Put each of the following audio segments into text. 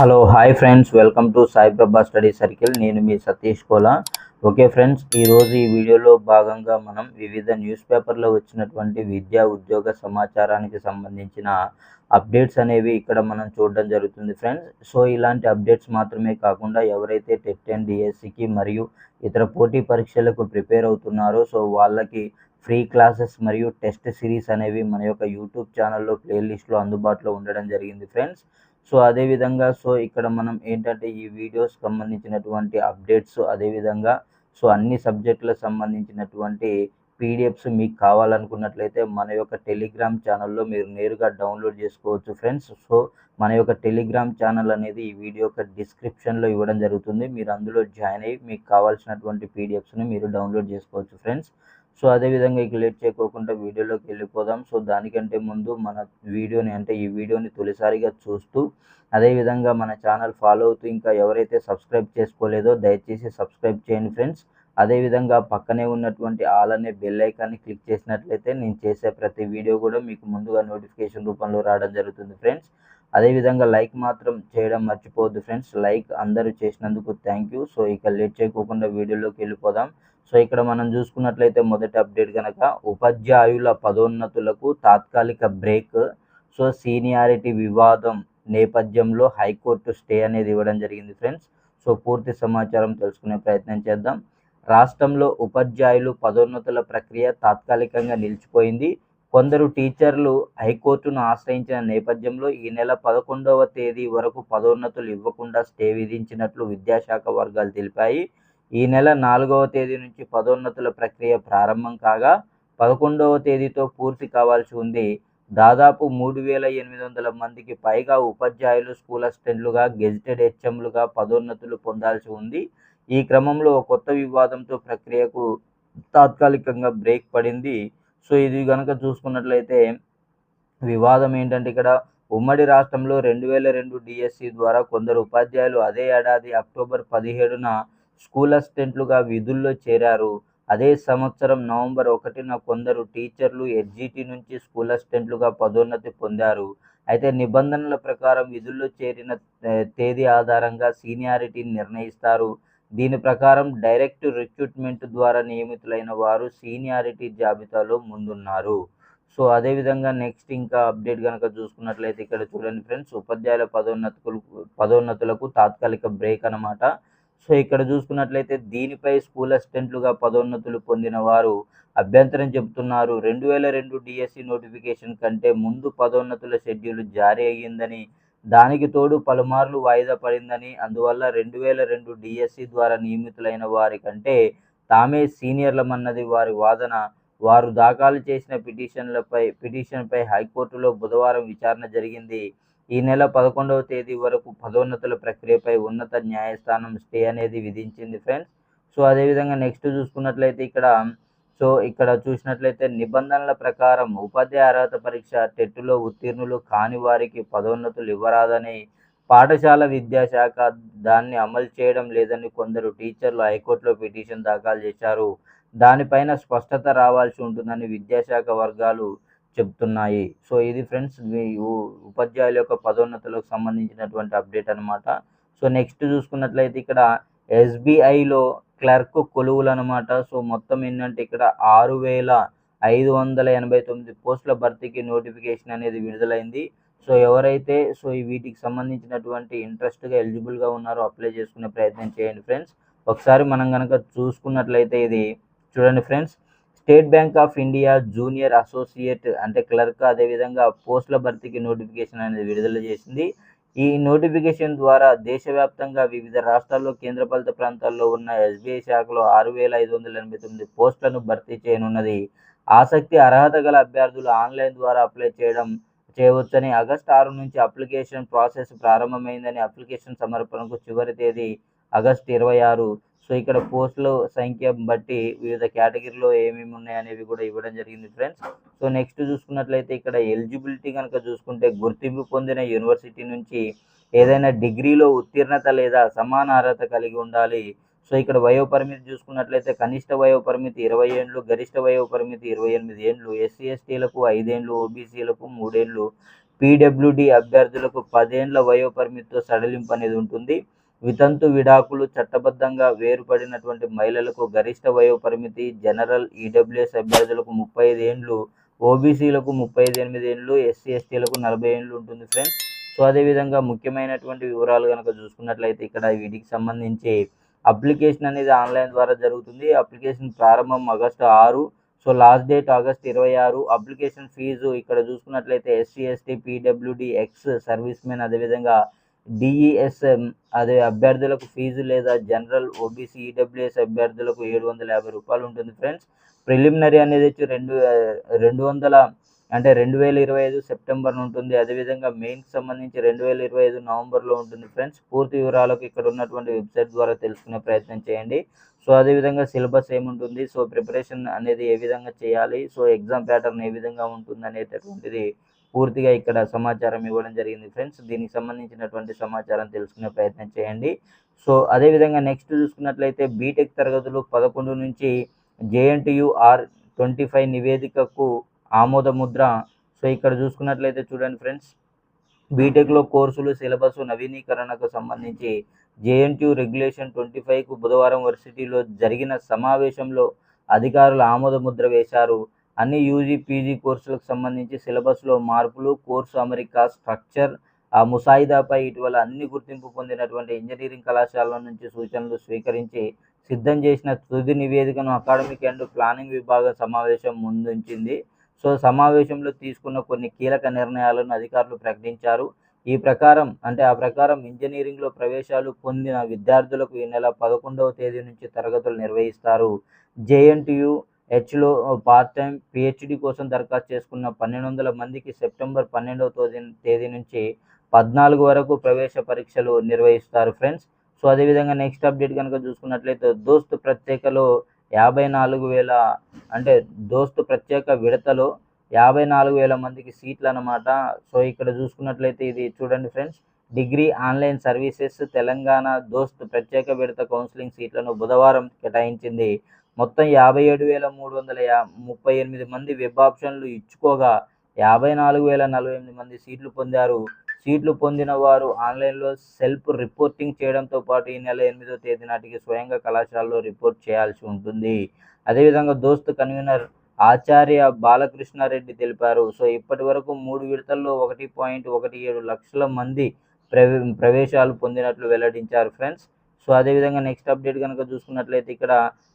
Hello hi friends. Welcome to Sai Prabha study circle. నేను మీ Satish Kola. Okay friends ఈరోజు ఈ వీడియోలో భాగంగా మనం వివిధ న్యూస్ పేపర్లో వచ్చినటువంటి విద్యా ఉద్యోగ సమాచారానికి సంబంధించిన అప్డేట్స్ అనేవి ఇక్కడ మనం చూడడం జరుగుతుంది ఫ్రెండ్స్. సో ఇలాంటి అప్డేట్స్ మాత్రమే కాకుండా ఎవరైతే టెట్ అండ్ డిఎస్సికి మరియు ఇతర పోటీ పరీక్షలకు ప్రిపేర్ అవుతున్నారో సో వాళ్ళకి ఫ్రీ క్లాసెస్ మరియు టెస్ట్ సిరీస్ అనేవి మన యొక్క యూట్యూబ్ ఛానల్లో ప్లేలిస్ట్లో అందుబాటులో ఉండడం జరిగింది ఫ్రెండ్స్. సో అదేవిధంగా సో ఇక్కడ మనం ఏంటంటే ఈ వీడియోస్ సంబంధించినటువంటి అప్డేట్స్ అదేవిధంగా సో అన్ని సబ్జెక్టులకు సంబంధించినటువంటి పీడిఎఫ్స్ మీకు కావాలనుకున్నట్లయితే మన యొక్క టెలిగ్రామ్ ఛానల్లో మీరు నేరుగా డౌన్లోడ్ చేసుకోవచ్చు ఫ్రెండ్స్. సో మన యొక్క టెలిగ్రామ్ ఛానల్ అనేది ఈ వీడియో యొక్క డిస్క్రిప్షన్లో ఇవ్వడం జరుగుతుంది. మీరు అందులో జాయిన్ అయ్యి మీకు కావాల్సినటువంటి పీడిఎఫ్స్ని మీరు డౌన్లోడ్ చేసుకోవచ్చు ఫ్రెండ్స్. సో అదేవిధంగా ఇక లేట్ చేయకోకుండా వీడియోలోకి వెళ్ళిపోదాం. సో దానికంటే ముందు మన వీడియోని అంటే ఈ వీడియోని తొలిసారిగా చూస్తూ అదేవిధంగా మన ఛానల్ ఫాలో అవుతూ ఇంకా ఎవరైతే సబ్స్క్రైబ్ చేసుకోలేదో దయచేసి సబ్స్క్రైబ్ చేయండి ఫ్రెండ్స్. అదేవిధంగా పక్కనే ఉన్నటువంటి ఆల్ అనే బెల్ ఐకాన్ని క్లిక్ చేసినట్లయితే నేను చేసే ప్రతి వీడియో కూడా మీకు ముందుగా నోటిఫికేషన్ రూపంలో రావడం జరుగుతుంది ఫ్రెండ్స్. అదేవిధంగా లైక్ మాత్రం చేయడం మర్చిపోవద్దు ఫ్రెండ్స్. లైక్ అందరూ చేసినందుకు థ్యాంక్ యూ. సో ఇక లేట్ చేయకోకుండా వీడియోలోకి వెళ్ళిపోదాం. సో ఇక్కడ మనం చూసుకున్నట్లయితే మొదటి అప్డేట్ కనుక ఉపాధ్యాయుల పదోన్నతులకు తాత్కాలిక బ్రేక్. సో సీనియారిటీ వివాదం నేపథ్యంలో హైకోర్టు స్టే అనేది ఇవ్వడం జరిగింది ఫ్రెండ్స్. సో పూర్తి సమాచారం తెలుసుకునే ప్రయత్నం చేద్దాం. రాష్ట్రంలో ఉపాధ్యాయులు పదోన్నతుల ప్రక్రియ తాత్కాలికంగా నిలిచిపోయింది. కొందరు టీచర్లు హైకోర్టును ఆశ్రయించిన నేపథ్యంలో ఈ నెల పదకొండవ తేదీ వరకు పదోన్నతులు ఇవ్వకుండా స్టే విధించినట్లు విద్యాశాఖ వర్గాలు తెలిపాయి. ఈ నెల నాలుగవ తేదీ నుంచి పదోన్నతుల ప్రక్రియ ప్రారంభం కాగా పదకొండవ తేదీతో పూర్తి కావాల్సి ఉంది. దాదాపు మూడు వేల ఎనిమిది వందల మందికి పైగా ఉపాధ్యాయులు స్కూల్ అసిస్టెంట్లుగా గెజిటెడ్ హెచ్ఎంలుగా పదోన్నతులు పొందాల్సి ఉంది. ఈ క్రమంలో కొత్త వివాదంతో ప్రక్రియకు తాత్కాలికంగా బ్రేక్ పడింది. సో ఇది కనుక చూసుకున్నట్లయితే వివాదం ఏంటంటే ఇక్కడ ఉమ్మడి రాష్ట్రంలో రెండు వేల రెండు డిఎస్సి ద్వారా కొందరు ఉపాధ్యాయులు అదే ఏడాది అక్టోబర్ పదిహేడున స్కూల్ అసిస్టెంట్లుగా విధుల్లో చేరారు. అదే సంవత్సరం నవంబర్ ఒకటిన కొందరు టీచర్లు ఎడ్జిటి నుంచి స్కూల్ అసిస్టెంట్లుగా పదోన్నతి పొందారు. అయితే నిబంధనల ప్రకారం విధుల్లో చేరిన తేదీ ఆధారంగా సీనియారిటీని నిర్ణయిస్తారు. దీని ప్రకారం డైరెక్ట్ రిక్రూట్మెంట్ ద్వారా నియమితులైన వారు సీనియారిటీ జాబితాలో ముందున్నారు. సో అదేవిధంగా నెక్స్ట్ ఇంకా అప్డేట్ కనుక చూసుకున్నట్లయితే ఇక్కడ చూడండి ఫ్రెండ్స్ ఉపాధ్యాయుల పదోన్నతులు పదోన్నతులకు తాత్కాలిక బ్రేక్ అనమాట సో ఇక్కడ చూసుకున్నట్లయితే దీనిపై స్కూల్ అసిస్టెంట్లుగా పదోన్నతులు పొందిన వారు అభ్యంతరం చెబుతున్నారు. రెండు వేల రెండు డిఎస్సి నోటిఫికేషన్ కంటే ముందు పదోన్నతుల షెడ్యూల్ జారీ అయ్యిందని దానికి తోడు పలుమార్లు వాయిదా పడిందని అందువల్ల రెండు వేల రెండు డిఎస్సి ద్వారా నియమితులైన వారి కంటే తామే సీనియర్లమన్నది వారి వాదన. వారు దాఖలు చేసిన పిటిషన్లపై పిటిషన్పై హైకోర్టులో బుధవారం విచారణ జరిగింది. ఈ నెల పదకొండవ తేదీ వరకు పదోన్నతుల ప్రక్రియపై ఉన్నత న్యాయస్థానం స్టే అనేది విధించింది ఫ్రెండ్స్. సో అదేవిధంగా నెక్స్ట్ చూసుకున్నట్లయితే ఇక్కడ సో ఇక్కడ చూసినట్లయితే నిబంధనల ప్రకారం ఉపాధ్యాయ అర్హత పరీక్ష టెట్టులో ఉత్తీర్ణులు కాని వారికి పదోన్నతులు ఇవ్వరాదని పాఠశాల విద్యాశాఖ దాన్ని అమలు చేయడం లేదని కొందరు టీచర్లు హైకోర్టులో పిటిషన్ దాఖలు చేశారు. దానిపైన స్పష్టత రావాల్సి ఉంటుందని విద్యాశాఖ వర్గాలు చెప్తున్నాయి. సో ఇది ఫ్రెండ్స్ ఉపాధ్యాయుల యొక్క పదోన్నతులకు సంబంధించినటువంటి అప్డేట్ అనమాట సో నెక్స్ట్ చూసుకున్నట్లయితే ఇక్కడ ఎస్బీఐలో క్లర్క్ కొలువులు అనమాట సో మొత్తం ఏంటంటే ఇక్కడ ఆరు వేల ఐదు వందల ఎనభై తొమ్మిది పోస్టుల భర్తీకి నోటిఫికేషన్ అనేది విడుదలైంది. సో ఎవరైతే సో వీటికి సంబంధించినటువంటి ఇంట్రెస్ట్గా ఎలిజిబుల్గా ఉన్నారో అప్లై చేసుకునే ప్రయత్నం చేయండి ఫ్రెండ్స్. ఒకసారి మనం కనుక చూసుకున్నట్లయితే ఇది చూడండి friends. State bank of India junior associate అంటే క్లర్క్ అదేవిధంగా పోస్టుల భర్తీకి నోటిఫికేషన్ అనేది విడుదల చేసింది. ఈ నోటిఫికేషన్ ద్వారా దేశవ్యాప్తంగా వివిధ రాష్ట్రాల్లో కేంద్రపాలిత ప్రాంతాల్లో ఉన్న ఎస్బీఐ శాఖలో ఆరు వేల ఐదు వందల ఎనభై తొమ్మిది పోస్టులను భర్తీ చేయనున్నది. ఆసక్తి అర్హత గల అభ్యర్థులు ఆన్లైన్ ద్వారా అప్లై చేయడం చేయవచ్చని ఆగస్టు ఆరు నుంచి అప్లికేషన్ ప్రాసెస్ ప్రారంభమైందని అప్లికేషన్ సమర్పణకు చివరి తేదీ ఆగస్టు ఇరవై ఆరు సో ఇక్కడ పోస్టుల సంఖ్య బట్టి వివిధ కేటగిరీలో ఏమేమి ఉన్నాయనేవి కూడా ఇవ్వడం జరిగింది ఫ్రెండ్స్. సో నెక్స్ట్ చూసుకున్నట్లయితే ఇక్కడ ఎలిజిబిలిటీ కనుక చూసుకుంటే గుర్తింపు పొందిన యూనివర్సిటీ నుంచి ఏదైనా డిగ్రీలో ఉత్తీర్ణత లేదా సమాన అర్హత కలిగి ఉండాలి. సో ఇక్కడ వయో పరిమితి చూసుకున్నట్లయితే కనిష్ట వయో పరిమితి ఇరవై ఏండ్లు గరిష్ట వయో పరిమితి ఇరవై ఎనిమిది ఏండ్లు ఎస్సీ ఎస్టీలకు ఐదేండ్లు ఓబీసీలకు మూడేండ్లు పీడబ్ల్యూడి అభ్యర్థులకు పదేండ్ల వయో పరిమితితో సడలింపు అనేది ఉంటుంది. వితంతు విడాకులు చట్టబద్ధంగా వేరుపడినటువంటి మహిళలకు గరిష్ట వయో పరిమితి జనరల్ ఈడబ్ల్యూఎస్ అభ్యర్థులకు ముప్పై ఐదు ఏండ్లు ఓబీసీలకు ముప్పై ఐదు ఎనిమిది ఏండ్లు ఎస్సీ ఎస్టీలకు నలభై ఏండ్లు ఉంటుంది ఫ్రెండ్స్. సో అదేవిధంగా ముఖ్యమైనటువంటి వివరాలు కనుక చూసుకున్నట్లయితే ఇక్కడ వీటికి సంబంధించి అప్లికేషన్ అనేది ఆన్లైన్ ద్వారా జరుగుతుంది. అప్లికేషన్ ప్రారంభం ఆగస్టు ఆరు సో లాస్ట్ డేట్ ఆగస్ట్ ఇరవై ఆరు. అప్లికేషన్ ఫీజు ఇక్కడ చూసుకున్నట్లయితే SC ST PWD ex servicemen అదేవిధంగా డిఈఎస్ఎం అదే అభ్యర్థులకు ఫీజు లేదా జనరల్ ఓబీసీ ఈడబ్ల్యూఎస్ అభ్యర్థులకు ఏడు వందల యాభై రూపాయలు ఉంటుంది ఫ్రెండ్స్. ప్రిలిమినరీ అనేది వచ్చి రెండు రెండు వందల అంటే రెండు వేల ఇరవై ఐదు సెప్టెంబర్ ఉంటుంది. అదేవిధంగా మెయిన్కి సంబంధించి రెండు వేల ఇరవై ఐదు నవంబర్లో ఉంటుంది ఫ్రెండ్స్. పూర్తి వివరాలకు ఇక్కడ ఉన్నటువంటి వెబ్సైట్ ద్వారా తెలుసుకునే ప్రయత్నం చేయండి. సో అదేవిధంగా సిలబస్ ఏముంటుంది? సో ప్రిపరేషన్ అనేది ఏ విధంగా చేయాలి? సో ఎగ్జామ్ ప్యాటర్న్ ఏ విధంగా ఉంటుంది అనేటటువంటిది పూర్తిగా ఇక్కడ సమాచారం ఇవ్వడం జరిగింది ఫ్రెండ్స్. దీనికి సంబంధించినటువంటి సమాచారం తెలుసుకునే ప్రయత్నం చేయండి. సో అదేవిధంగా నెక్స్ట్ చూసుకున్నట్లయితే బీటెక్ తరగతులు పదకొండు నుంచి జేఎన్టీయు ఆర్ ట్వంటీ ఫైవ్ నివేదికకు ఆమోద ముద్ర. సో ఇక్కడ చూసుకున్నట్లయితే చూడండి ఫ్రెండ్స్. బీటెక్లో కోర్సులు సిలబస్ నవీకరణకు సంబంధించి జేఎన్టీయు రెగ్యులేషన్ ట్వంటీ ఫైవ్కు బుధవారం వర్సిటీలో జరిగిన సమావేశంలో అధికారులు ఆమోద ముద్ర వేశారు. అన్ని యూజీ పీజీ కోర్సులకు సంబంధించి సిలబస్లో మార్పులు కోర్సు అమెరికా స్ట్రక్చర్ ఆ ముసాయిదాపై ఇటీవల అన్ని గుర్తింపు పొందినటువంటి ఇంజనీరింగ్ కళాశాలల నుంచి సూచనలు స్వీకరించి సిద్ధం చేసిన తుది నివేదికను అకాడమిక్ అండ్ ప్లానింగ్ విభాగ సమావేశం ముందుంచింది. సో సమావేశంలో తీసుకున్న కొన్ని కీలక నిర్ణయాలను అధికారులు ప్రకటించారు. ఈ ప్రకారం అంటే ఆ ప్రకారం ఇంజనీరింగ్లో ప్రవేశాలు పొందిన విద్యార్థులకు ఈ నెల పదకొండవ తేదీ నుంచి తరగతులు నిర్వహిస్తారు. జేఎన్టీయు హెచ్లో పార్ట్ టైం పిహెచ్డి కోసం దరఖాస్తు చేసుకున్న పన్నెండు వందల మందికి సెప్టెంబర్ పన్నెండవ తేదీ తేదీ నుంచి పద్నాలుగు వరకు ప్రవేశ పరీక్షలు నిర్వహిస్తారు ఫ్రెండ్స్. సో అదేవిధంగా నెక్స్ట్ అప్డేట్ కనుక చూసుకున్నట్లయితే దోస్త్ ప్రత్యేకలో యాభై నాలుగు వేల అంటే దోస్త్ ప్రత్యేక విడతలో యాభై నాలుగు వేల మందికి సీట్లు అనమాట సో ఇక్కడ చూసుకున్నట్లయితే ఇది చూడండి friends degree online services Telangana Dost ప్రత్యేక విడత కౌన్సిలింగ్ సీట్లను బుధవారం కేటాయించింది. మొత్తం యాభై ఏడు వేల మూడు వందల యా ముప్పై ఎనిమిది మంది వెబ్ ఆప్షన్లు ఇచ్చుకోగా యాభై నాలుగు వేల నలభై ఎనిమిది మంది సీట్లు పొందారు. సీట్లు పొందిన వారు ఆన్లైన్లో సెల్ఫ్ రిపోర్టింగ్ చేయడంతో పాటు ఈ నెల ఎనిమిదో తేదీ నాటికి స్వయంగా కళాశాలలో రిపోర్ట్ చేయాల్సి ఉంటుంది. అదేవిధంగా దోస్త్ కన్వీనర్ ఆచార్య బాలకృష్ణారెడ్డి తెలిపారు సో ఇప్పటి వరకు మూడు విడతల్లో ఒకటి పాయింట్ ఒకటి ఏడు లక్షల మంది ప్రవే ప్రవేశాలు పొందినట్లు వెల్లడించారు ఫ్రెండ్స్. సో అదేవిధంగా నెక్స్ట్ అప్డేట్ కనుక చూసుకున్నట్లయితే ఇక్కడ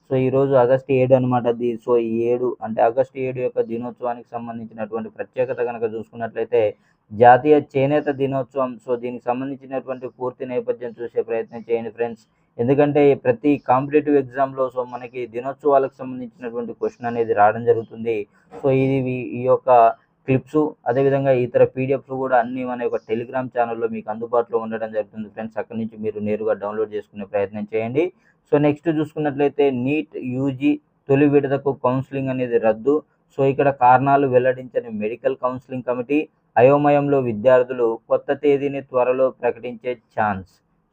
సో ఈరోజు ఆగస్టు ఏడు అనమాట అది సో ఈ ఏడు అంటే ఆగస్టు ఏడు యొక్క దినోత్సవానికి సంబంధించినటువంటి ప్రత్యేకత కనుక చూసుకున్నట్లయితే జాతీయ చేనేత దినోత్సవం. సో దీనికి సంబంధించినటువంటి పూర్తి నేపథ్యం చూసే ప్రయత్నం చేయండి ఫ్రెండ్స్. ఎందుకంటే ప్రతి కాంపిటేటివ్ ఎగ్జామ్లో సో మనకి దినోత్సవాలకు సంబంధించినటువంటి క్వశ్చన్ అనేది రావడం జరుగుతుంది. సో ఇది ఈ- ఈ యొక్క క్లిప్స్ అదేవిధంగా ఇతర పీడిఎఫ్స్ కూడా అన్ని మన యొక్క టెలిగ్రామ్ ఛానల్లో మీకు అందుబాటులో ఉండడం జరుగుతుంది ఫ్రెండ్స్. అక్కడి నుంచి మీరు నేరుగా డౌన్లోడ్ చేసుకునే ప్రయత్నం చేయండి. సో నెక్స్ట్ చూసుకున్నట్లయితే నీట్ యూజీ తొలి విడతకు కౌన్సిలింగ్ అనేది రద్దు. సో ఇక్కడ కారణాలు వెల్లడించని మెడికల్ కౌన్సిలింగ్ కమిటీ అయోమయంలో విద్యార్థులు కొత్త తేదీని త్వరలో ప్రకటించే ఛాన్స్.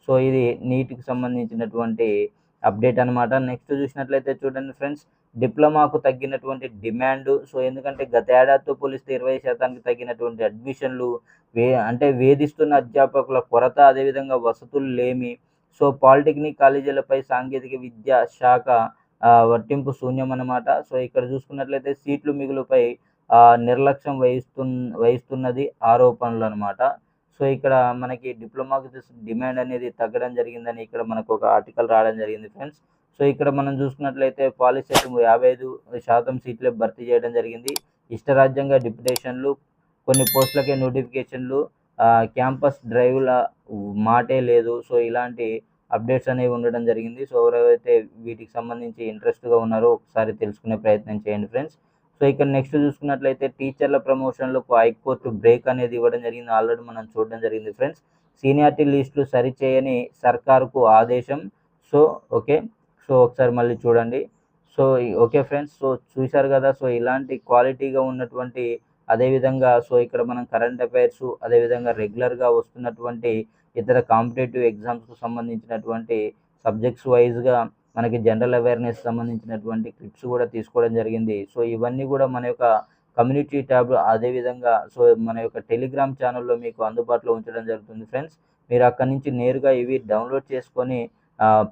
సో ఇది నీట్కి సంబంధించినటువంటి అప్డేట్ అనమాట నెక్స్ట్ చూసినట్లయితే చూడండి ఫ్రెండ్స్ డిప్లొమాకు తగ్గినటువంటి డిమాండ్. సో ఎందుకంటే గత ఏడాదితో పోలిస్తే ఇరవై శాతానికి తగ్గినటువంటి అడ్మిషన్లు వే అంటే వేధిస్తున్న అధ్యాపకుల కొరత అదేవిధంగా వసతులు లేమి సో పాలిటెక్నిక్ కాలేజీలపై సాంకేతిక విద్యా శాఖ వర్తింపు శూన్యం అన్నమాట. సో ఇక్కడ చూసుకున్నట్లయితే సీట్లు మిగులుపై ఆ, నిర్లక్ష్యం వహిస్తు వహిస్తున్నది ఆరోపణలు అనమాట సో ఇక్కడ మనకి డిప్లొమాకి డిమాండ్ అనేది తగ్గడం జరిగిందని ఇక్కడ మనకు ఒక ఆర్టికల్ రావడం జరిగింది ఫ్రెండ్స్. సో ఇక్కడ మనం చూసుకున్నట్లయితే పాలిసెట్ యాభై ఐదు శాతం సీట్లే భర్తీ చేయడం జరిగింది. ఇష్టరాజ్యంగా డిప్యుటేషన్లు కొన్ని పోస్టులకే నోటిఫికేషన్లు క్యాంపస్ డ్రైవ్ల మాటే లేదు. సో ఇలాంటి అప్డేట్స్ అనేవి ఉండడం జరిగింది. సో ఎవరైతే వీటికి సంబంధించి ఇంట్రెస్ట్గా ఉన్నారో ఒకసారి తెలుసుకునే ప్రయత్నం చేయండి ఫ్రెండ్స్. సో ఇక్కడ నెక్స్ట్ చూసుకున్నట్లయితే టీచర్ల ప్రమోషన్లకు హైకోర్టు బ్రేక్ అనేది ఇవ్వడం జరిగింది. ఆల్రెడీ మనం చూడడం జరిగింది ఫ్రెండ్స్. సీనియారిటీ లిస్టులు సరిచేయని సర్కారుకు ఆదేశం. So okay. సో ఒకసారి మళ్ళీ చూడండి. So okay friends. సో చూశారు కదా. సో ఇలాంటి క్వాలిటీగా ఉన్నటువంటి అదేవిధంగా సో ఇక్కడ మనం కరెంట్ అఫైర్స్ అదేవిధంగా రెగ్యులర్గా వస్తున్నటువంటి ఇతర కాంపిటేటివ్ ఎగ్జామ్స్కు సంబంధించినటువంటి సబ్జెక్ట్స్ వైజ్గా మనకి జనరల్ అవేర్నెస్ సంబంధించినటువంటి క్లిప్స్ కూడా తీసుకోవడం జరిగింది. సో ఇవన్నీ కూడా మన యొక్క కమ్యూనిటీ ట్యాబ్ అదేవిధంగా సో మన యొక్క టెలిగ్రామ్ ఛానల్లో మీకు అందుబాటులో ఉంచడం జరుగుతుంది ఫ్రెండ్స్ మీరు అక్కడి నుంచి నేరుగా ఇవి డౌన్లోడ్ చేసుకొని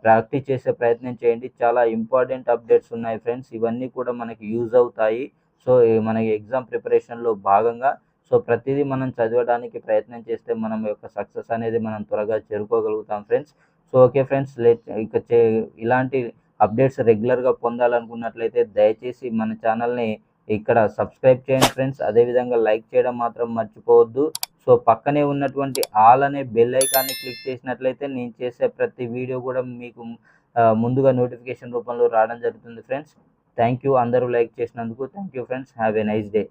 ప్రాక్టీస్ చేసే ప్రయత్నం చేయండి. చాలా ఇంపార్టెంట్ అప్డేట్స్ ఉన్నాయి ఫ్రెండ్స్ ఇవన్నీ కూడా మనకి యూజ్ అవుతాయి. సో మనకి ఎగ్జామ్ ప్రిపరేషన్లో భాగంగా సో ప్రతిదీ మనం చదవడానికి ప్రయత్నం చేస్తే మనం యొక్క సక్సెస్ అనేది మనం త్వరగా చేరుకోగలుగుతాం friends. So okay friends let ఇక చే ఇలాంటి అప్డేట్స్ రెగ్యులర్గా పొందాలనుకున్నట్లయితే దయచేసి మన ఛానల్ని ఇక్కడ సబ్స్క్రైబ్ చేయండి ఫ్రెండ్స్. అదేవిధంగా లైక్ చేయడం మాత్రం మర్చిపోవద్దు. సో పక్కనే ఉన్నటువంటి ఆల్ అనే బెల్ ఐకాన్ని క్లిక్ చేసినట్లయితే నేను చేసే ప్రతి వీడియో కూడా మీకు ముందుగా నోటిఫికేషన్ రూపంలో రావడం జరుగుతుంది ఫ్రెండ్స్. Thank you. అందరూ లైక్ చేసినందుకు thank you friends. Have a nice day.